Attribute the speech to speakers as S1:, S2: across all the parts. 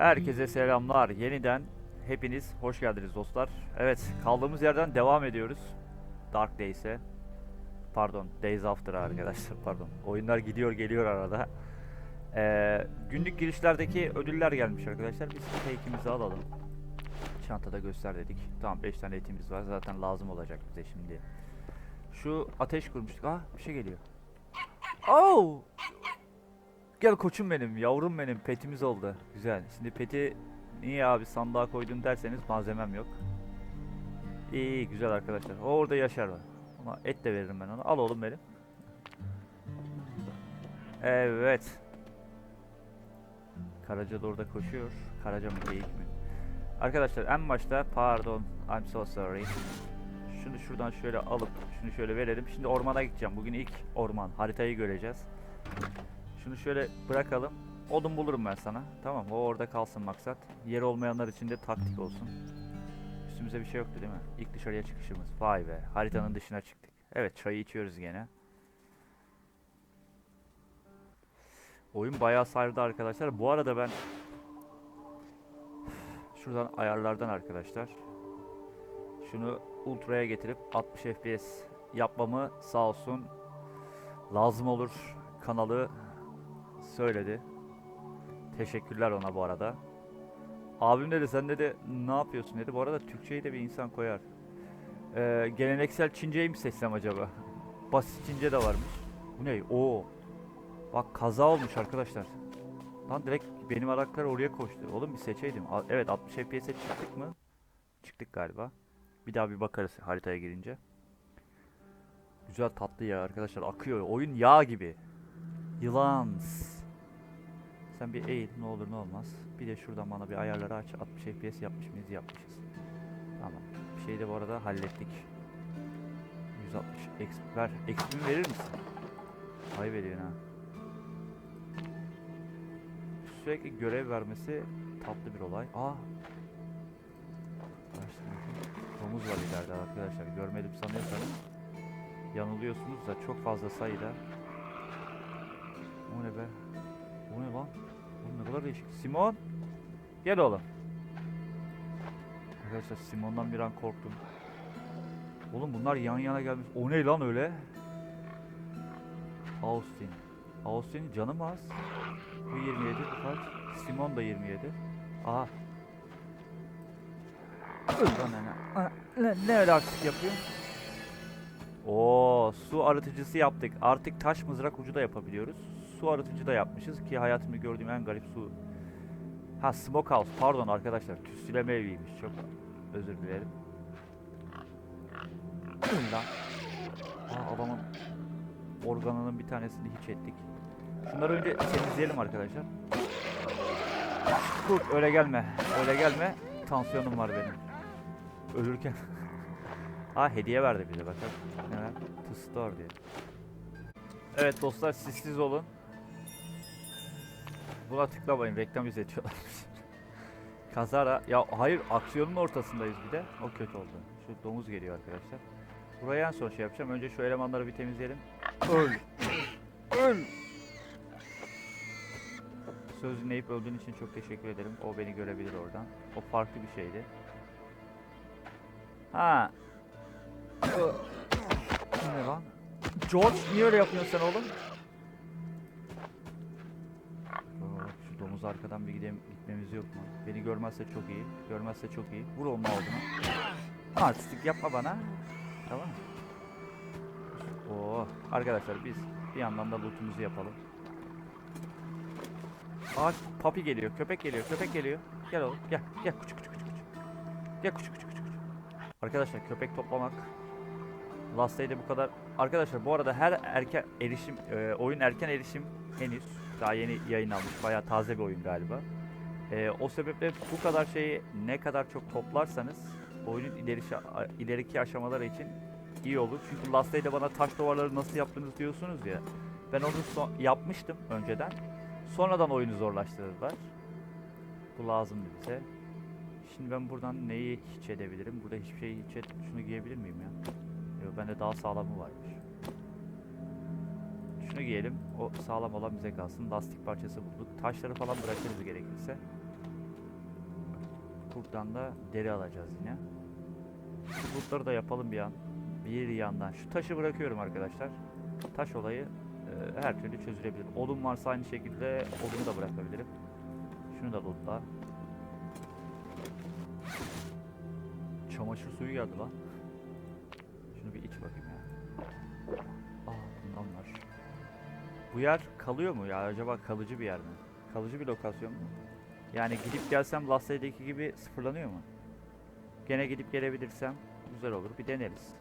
S1: Herkese selamlar. Yeniden hepiniz hoş geldiniz dostlar. Evet, kaldığımız yerden devam ediyoruz. Dark Days'e. Pardon, Days After'a arkadaşlar, pardon. Oyunlar gidiyor geliyor arada. Ee, günlük girişlerdeki ödüller gelmiş arkadaşlar. Biz fake'imizi alalım. Çantada göster dedik. Tamam 5 tane etimiz var. Zaten lazım olacak bize şimdi. Şu ateş kurmuştuk. Ah bir şey geliyor. Oh! Gel koçum benim, yavrum benim, petimiz oldu. Güzel. Şimdi peti niye abi sandığa koydun derseniz malzemem yok. İyi, iyi güzel arkadaşlar. O orada yaşar var. Ama et de veririm ben ona. Al oğlum benim. Evet. Karaca da orada koşuyor. Karaca mı geyik mi? Arkadaşlar en başta pardon I'm so sorry. Şunu şuradan şöyle alıp şunu şöyle verelim. Şimdi ormana gideceğim. Bugün ilk orman. Haritayı göreceğiz. Şunu şöyle bırakalım. Odun bulurum ben sana. Tamam o orada kalsın maksat. Yer olmayanlar için de taktik olsun. Üstümüze bir şey yoktu değil mi? İlk dışarıya çıkışımız. Vay be. Haritanın dışına çıktık. Evet çayı içiyoruz gene. Oyun bayağı sardı arkadaşlar. Bu arada ben şuradan ayarlardan arkadaşlar şunu ultraya getirip 60 FPS yapmamı sağ olsun lazım olur kanalı söyledi. Teşekkürler ona bu arada. Abim dedi sen dedi ne yapıyorsun dedi. Bu arada Türkçeyi de bir insan koyar. Ee, geleneksel Çince'yi mi seçsem acaba? Basit Çince de varmış. Bu ne? Oo. Bak kaza olmuş arkadaşlar. Lan direkt benim araklar oraya koştu. Oğlum bir seçeydim. A- Evet 60 FPS'e çıktık mı? Çıktık galiba. Bir daha bir bakarız haritaya girince. Güzel tatlı ya arkadaşlar akıyor. Oyun yağ gibi. Yılan. Sen bir eğil ne olur ne olmaz. Bir de şuradan bana bir ayarları aç. 60 FPS yapmış mıyız? Yapmışız. Tamam. Bir şeyi de bu arada hallettik. 160 exp ver. Exp'imi verir misin? Ay veriyorsun ha. Sürekli görev vermesi tatlı bir olay. Aa. Arkadaşlar, Domuz var ileride arkadaşlar. Görmedim sanıyorsanız yanılıyorsunuz da çok fazla sayıda. O ne be? O ne lan? Kadar değişik. Simon! Gel oğlum. Arkadaşlar Simon'dan bir an korktum. Oğlum bunlar yan yana gelmiş. O ne lan öyle? Austin. Austin canı mı az? Bu 27 bu kaç? Simon da 27. Aha. Ne, ne öyle artık yapıyor? Oo, su arıtıcısı yaptık. Artık taş mızrak ucu da yapabiliyoruz. Su arıtıcı da yapmışız ki hayatımda gördüğüm en garip su. Ha smokehouse pardon arkadaşlar. Tütsüleme eviymiş. Çok özür dilerim. Lan. Aa, adamın organının bir tanesini hiç ettik. Şunları önce temizleyelim arkadaşlar. Kurt öyle gelme. Öyle gelme. Tansiyonum var benim. Ölürken. Aa hediye verdi bize bakın. To store diye. Evet dostlar sissiz olun. Buna tıklamayın reklam izletiyorlar. Kazara ya hayır aksiyonun ortasındayız bir de. O kötü oldu. Şu domuz geliyor arkadaşlar. Buraya en son şey yapacağım. Önce şu elemanları bir temizleyelim. Öl. Öl. Söz dinleyip öldüğün için çok teşekkür ederim. O beni görebilir oradan. O farklı bir şeydi. Ha. Ne lan? George niye öyle yapıyorsun sen oğlum? Arkadan bir gidelim, gitmemiz yok mu? Beni görmezse çok iyi. Görmezse çok iyi. Vur onun ağzına. Artistik yapma bana. Tamam mı? Oo, arkadaşlar biz bir yandan da lootumuzu yapalım. Aa papi geliyor, köpek geliyor, köpek geliyor. Gel oğlum, gel, gel küçük küçük küçük. Gel küçük küçük. küçük. Arkadaşlar köpek toplamak Last Day'de bu kadar. Arkadaşlar bu arada her erken erişim, e, oyun erken erişim henüz daha yeni yayınlanmış. Bayağı taze bir oyun galiba. E, o sebeple bu kadar şeyi ne kadar çok toplarsanız oyunun ilerisi, ileriki aşamaları için iyi olur. Çünkü Last Day'de bana taş duvarları nasıl yaptınız diyorsunuz ya. Ben onu son- yapmıştım önceden. Sonradan oyunu zorlaştırdılar. Bu lazımdı bize. Şimdi ben buradan neyi hiç edebilirim? Burada hiçbir şeyi hiç et. Şunu giyebilir miyim ya? Yok bende daha sağlamı varmış. Şunu giyelim. O sağlam olan bize kalsın. Lastik parçası bulduk. Taşları falan bırakırız gerekirse. Buradan da deri alacağız yine. Şu Lootları da yapalım bir an. Bir yandan. Şu taşı bırakıyorum arkadaşlar. Taş olayı e, her türlü çözülebilir. Odun varsa aynı şekilde odunu da bırakabilirim. Şunu da lootla. Çamaşır suyu geldi lan. Şunu bir iç bakayım ya. Aa bundan var. Bu yer kalıyor mu ya? Acaba kalıcı bir yer mi? Kalıcı bir lokasyon mu? Yani gidip gelsem Last Day'deki gibi sıfırlanıyor mu? Gene gidip gelebilirsem güzel olur. Bir deneriz.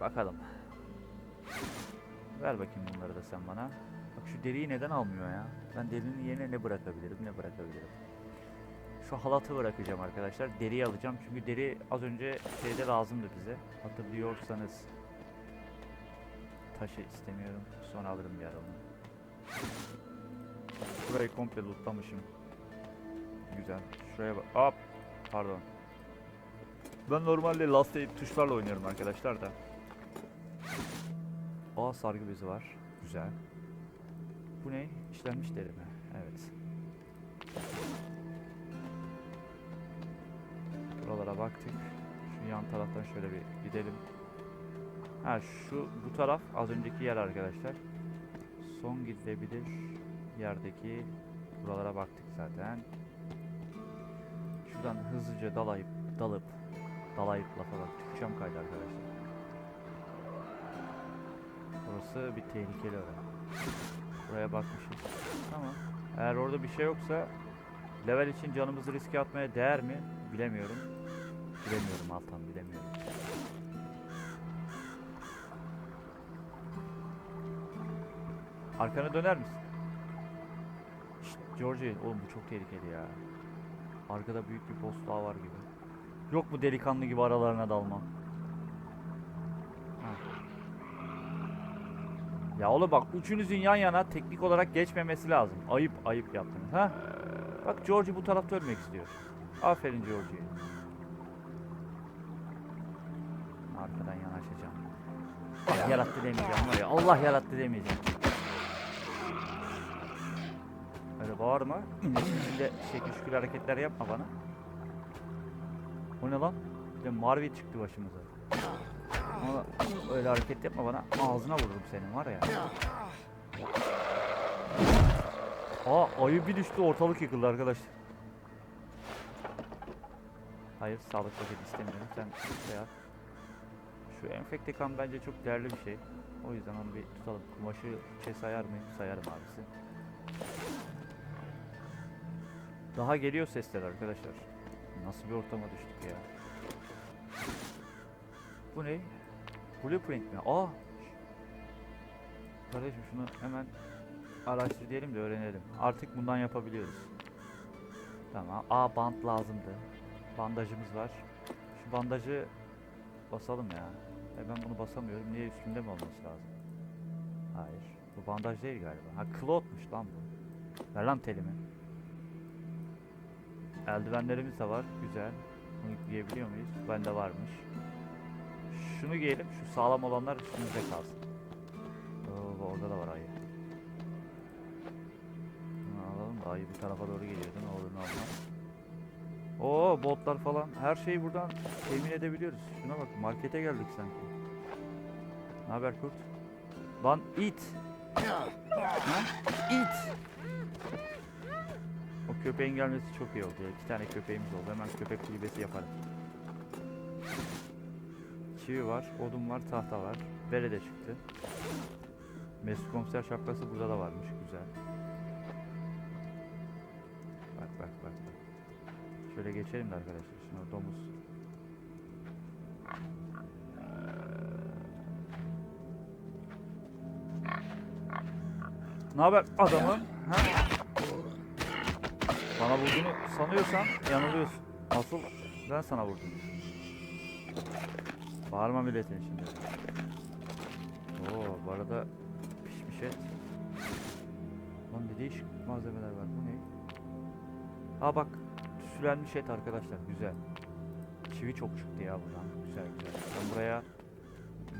S1: Bakalım. Ver bakayım bunları da sen bana. Bak şu deriyi neden almıyor ya? Ben derinin yerine ne bırakabilirim ne bırakabilirim. Şu halatı bırakacağım arkadaşlar. Deriyi alacağım çünkü deri az önce şeyde lazımdı bize. Hatırlıyorsanız. Taşı istemiyorum. Sonra alırım bir ara onu. Burayı komple lootlamışım. Güzel. Şuraya bak. Hop. Pardon. Ben normalde Last Day tuşlarla oynuyorum arkadaşlar da. Aa sargı bezi var. Güzel. Bu ne? İşlenmiş deri mi? Evet. Buralara baktık. Şu yan taraftan şöyle bir gidelim. Ha şu bu taraf az önceki yer arkadaşlar. Son gidilebilir yerdeki buralara baktık zaten. Şuradan hızlıca dalayıp dalıp dalayıp lafa bak çıkacağım kaydı arkadaşlar. Burası bir tehlikeli ara. Buraya bakmışız. Tamam. Eğer orada bir şey yoksa level için canımızı riske atmaya değer mi? Bilemiyorum. Bilemiyorum Altan bilemiyorum. Arkana döner misin? Şşt, Georgie, oğlum bu çok tehlikeli ya. Arkada büyük bir boss var gibi. Yok mu delikanlı gibi aralarına dalma? Ha. Ya oğlum bak üçünüzün yan yana teknik olarak geçmemesi lazım. Ayıp ayıp yaptınız ha? Bak Georgie bu tarafta ölmek istiyor. Aferin Georgie. Arkadan yanaşacağım. Allah yarattı demeyeceğim var ya. Allah yarattı demeyeceğim. Bağırma. İçinde şekil şükür hareketler yapma bana. O ne lan? Bir de Marvi çıktı başımıza. Ama öyle hareket yapma bana. Ağzına vururum senin var ya. Aa ayı bir düştü ortalık yıkıldı arkadaşlar. Hayır sağlık paketi istemiyorum. Sen şey yap. Şu enfekte kan bence çok değerli bir şey. O yüzden onu bir tutalım. Kumaşı şey sayar mıyım? Sayarım abisi. Daha geliyor sesler arkadaşlar. Nasıl bir ortama düştük ya. Bu ne? Blueprint mi? Aa! Kardeşim şunu hemen araştır diyelim de öğrenelim. Artık bundan yapabiliyoruz. Tamam. Aa bant lazımdı. Bandajımız var. Şu bandajı basalım ya. E ben bunu basamıyorum. Niye üstünde mi olması lazım? Hayır. Bu bandaj değil galiba. Ha cloth'muş lan bu. Ver lan telimi. Eldivenlerimiz de var. Güzel. Bunu giyebiliyor muyuz? Bende varmış. Şunu giyelim. Şu sağlam olanlar üstümüzde kalsın. Oo, orada da var ayı. Bunu alalım da ayı bu tarafa doğru geliyor değil mi? Ne olmaz. Oo botlar falan. Her şeyi buradan temin edebiliyoruz. Şuna bak markete geldik sanki. Ne haber kurt? Lan? It. Köpeğin gelmesi çok iyi oldu. İki tane köpeğimiz oldu. Hemen köpek kulübesi yaparım. Çivi var, odun var, tahta var. Bere de çıktı. Mesut komiser şapkası burada da varmış. Güzel. Bak bak bak. bak. Şöyle geçelim de arkadaşlar. Şuna domuz. Ne haber adamım? Ha? Bana vurduğunu sanıyorsan yanılıyorsun. Asıl ben sana vurdum. Bağırma milletin şimdi. Oo bu arada pişmiş et. Lan ne değişik malzemeler var bu ne? Ha bak sülenmiş et arkadaşlar güzel. Çivi çok çıktı ya buradan. Güzel güzel. Ben buraya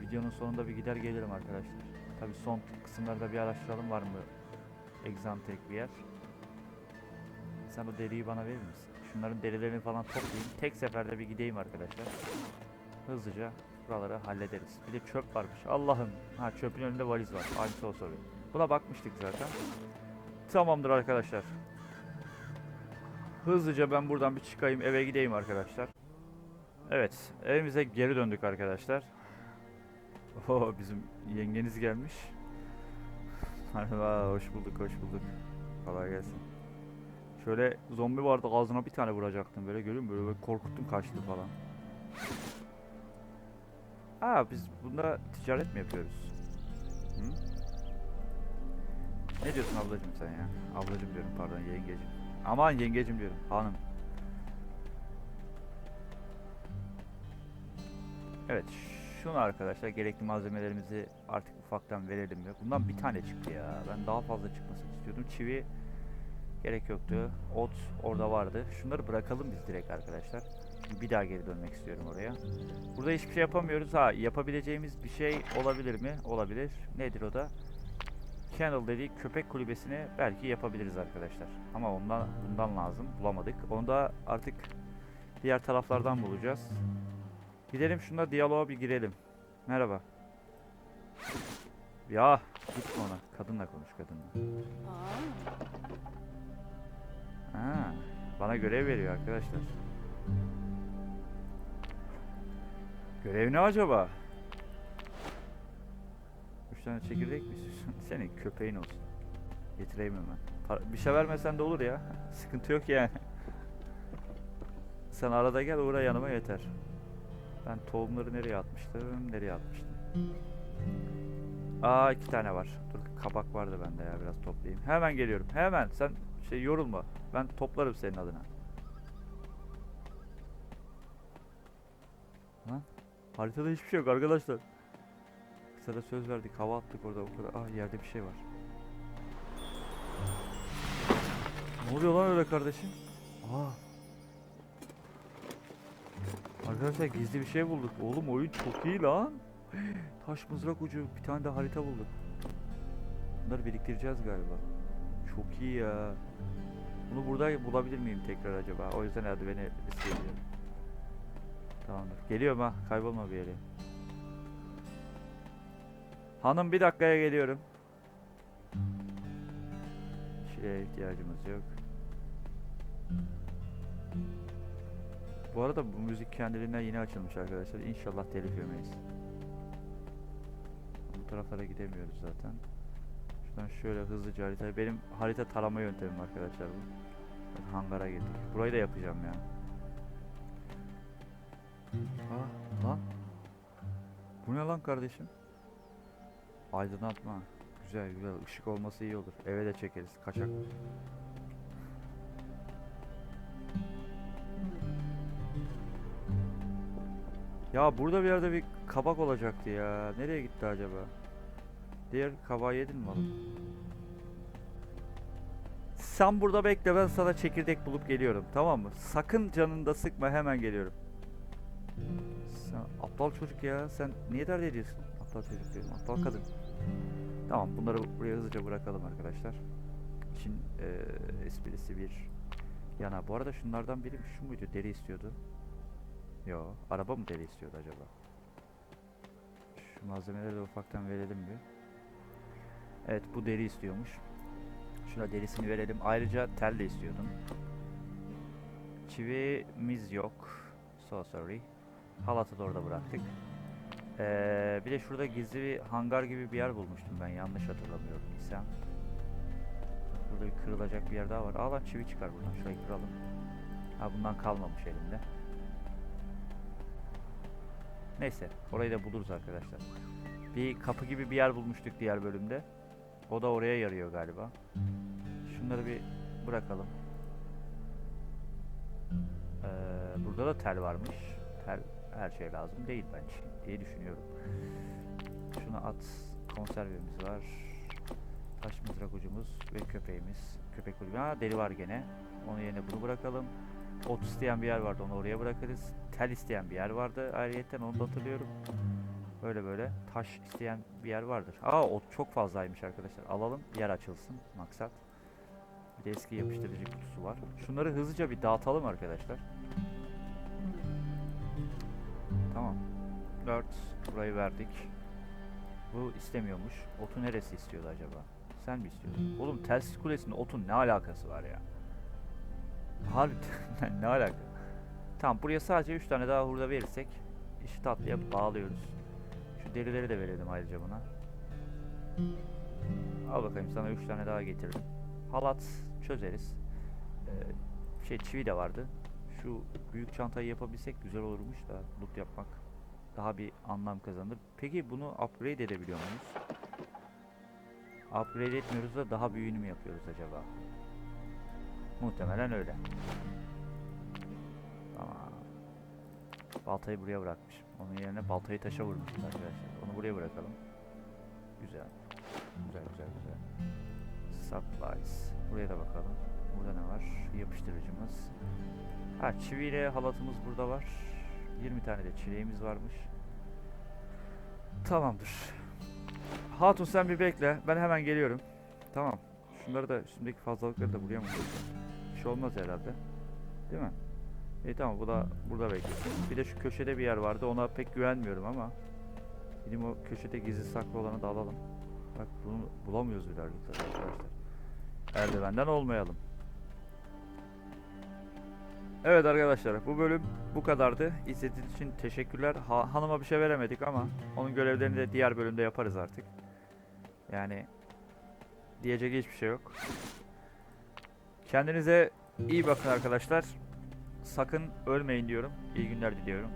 S1: videonun sonunda bir gider gelirim arkadaşlar. Tabi son kısımlarda bir araştıralım var mı egzantrik bir yer. Sen o deriyi bana verir misin? Şunların derilerini falan toplayayım. Tek seferde bir gideyim arkadaşlar. Hızlıca buraları hallederiz. Bir de çöp varmış. Allah'ım. Ha çöpün önünde valiz var. Aynısı o soruyor. Buna bakmıştık zaten. Tamamdır arkadaşlar. Hızlıca ben buradan bir çıkayım eve gideyim arkadaşlar. Evet evimize geri döndük arkadaşlar. Oo bizim yengeniz gelmiş. Merhaba hoş bulduk hoş bulduk. Kolay gelsin. Şöyle zombi vardı ağzına bir tane vuracaktım böyle görüyor musun? Böyle, böyle korkuttum kaçtı falan. Aa biz bunda ticaret mi yapıyoruz? Hı? Ne diyorsun ablacım sen ya? Ablacım diyorum pardon yengecim. Aman yengecim diyorum hanım. Evet şunu arkadaşlar gerekli malzemelerimizi artık ufaktan verelim? Bundan bir tane çıktı ya. Ben daha fazla çıkmasını istiyordum. Çivi gerek yoktu. Ot orada vardı. Şunları bırakalım biz direkt arkadaşlar. Bir daha geri dönmek istiyorum oraya. Burada hiçbir şey yapamıyoruz. Ha yapabileceğimiz bir şey olabilir mi? Olabilir. Nedir o da? Kennel dediği köpek kulübesini belki yapabiliriz arkadaşlar. Ama ondan bundan lazım. Bulamadık. Onu da artık diğer taraflardan bulacağız. Gidelim şununla diyaloğa bir girelim. Merhaba. Ya gitme ona. Kadınla konuş kadınla. Ha, bana görev veriyor arkadaşlar. Görev ne acaba? Üç tane çekirdek mi istiyorsun? Senin köpeğin olsun. Getireyim hemen. Bir şey vermesen de olur ya. Sıkıntı yok yani. Sen arada gel uğra yanıma yeter. Ben tohumları nereye atmıştım? Nereye atmıştım? Aa iki tane var. Dur kabak vardı bende ya biraz toplayayım. Hemen geliyorum. Hemen sen şey yorulma. Ben toplarım senin adına. Lan haritada hiçbir şey yok arkadaşlar. Sana söz verdik hava attık orada o kadar. Ah yerde bir şey var. Ne oluyor lan öyle kardeşim? Aa. Arkadaşlar gizli bir şey bulduk. Oğlum oyun çok iyi lan. Taş mızrak ucu bir tane de harita bulduk. Bunları biriktireceğiz galiba. Çok iyi ya. Bunu burada bulabilir miyim tekrar acaba? O yüzden eldiveni riske ediyorum. Tamamdır. Geliyorum ha. Kaybolma bir yere. Hanım bir dakikaya geliyorum. Şeye ihtiyacımız yok. Bu arada bu müzik kendiliğinden yeni açılmış arkadaşlar. İnşallah telif yemeyiz. Bu taraflara gidemiyoruz zaten. Şuradan şöyle hızlıca harita. Benim harita tarama yöntemim arkadaşlar bu. Hangara girdik. Burayı da yapacağım ya. Aa, lan. Bu ne lan kardeşim? Aydınlatma. Güzel güzel. Işık olması iyi olur. Eve de çekeriz. Kaçak. Ya burada bir yerde bir kabak olacaktı ya. Nereye gitti acaba? Diğer kabağı yedin mi oğlum? Sen burada bekle ben sana çekirdek bulup geliyorum tamam mı? Sakın canını da sıkma hemen geliyorum. Sen aptal çocuk ya sen niye dert ediyorsun? Aptal çocuk diyorum aptal kadın. Tamam bunları buraya hızlıca bırakalım arkadaşlar. İçin eee, esprisi bir yana. Bu arada şunlardan biri şu muydu? Deri istiyordu. Yo, araba mı deri istiyordu acaba? Şu malzemeleri de ufaktan verelim bir. Evet, bu deri istiyormuş. Şuna derisini verelim. Ayrıca tel de istiyordum. Çivimiz yok. So sorry. Halatı da orada bıraktık. Ee, bir de şurada gizli bir hangar gibi bir yer bulmuştum ben yanlış hatırlamıyorum isem. Burada bir kırılacak bir yer daha var. Aa lan çivi çıkar buradan. Şurayı kıralım. Ha bundan kalmamış elimde. Neyse orayı da buluruz arkadaşlar. Bir kapı gibi bir yer bulmuştuk diğer bölümde. O da oraya yarıyor galiba. Şunları bir bırakalım. Ee, burada da tel varmış. Tel her şey lazım değil bence diye düşünüyorum. Şunu at. Konservemiz var. Taş mızrak ucumuz ve köpeğimiz. Köpek kulübü. Ha deri var gene. Onun yerine bunu bırakalım. Ot isteyen bir yer vardı onu oraya bırakırız. Tel isteyen bir yer vardı ayrıyetten onu da hatırlıyorum. Böyle böyle taş isteyen bir yer vardır. Aa ot çok fazlaymış arkadaşlar. Alalım yer açılsın maksat. Bir de eski yapıştırıcı kutusu var. Şunları hızlıca bir dağıtalım arkadaşlar. Tamam. 4 burayı verdik. Bu istemiyormuş. Otu neresi istiyordu acaba? Sen mi istiyordun? Oğlum telsiz kulesinin otun ne alakası var ya? Harbiden ne alaka? Tamam buraya sadece 3 tane daha hurda verirsek işi tatlıya bağlıyoruz. Şu derileri de verelim ayrıca buna. Al bakayım sana 3 tane daha getiririm. Halat çözeriz. Ee, şey çivi de vardı. Şu büyük çantayı yapabilsek güzel olurmuş da loot yapmak daha bir anlam kazanır. Peki bunu upgrade edebiliyor muyuz? Upgrade etmiyoruz da daha büyüğünü mü yapıyoruz acaba? Muhtemelen öyle. Baltayı buraya bırakmışım. Onun yerine baltayı taşa vurmuşum arkadaşlar. Onu buraya bırakalım. Güzel. Güzel güzel güzel. Supplies. Buraya da bakalım. Burada ne var? Yapıştırıcımız. Ha çiviyle halatımız burada var. 20 tane de çileğimiz varmış. Tamamdır. Hatun sen bir bekle. Ben hemen geliyorum. Tamam. Şunları da üstümdeki fazlalıkları da buraya mı koyacağım? Bir şey olmaz herhalde. Değil mi? İyi tamam bu da burada beklesin. Bir de şu köşede bir yer vardı. Ona pek güvenmiyorum ama. Gideyim o köşede gizli saklı olanı da alalım. Bak bunu bulamıyoruz bile arkadaşlar. Erdivenden olmayalım. Evet arkadaşlar bu bölüm bu kadardı. İzlediğiniz için teşekkürler. Ha- hanıma bir şey veremedik ama onun görevlerini de diğer bölümde yaparız artık. Yani diyecek hiçbir şey yok. Kendinize iyi bakın arkadaşlar. Sakın ölmeyin diyorum. İyi günler diliyorum.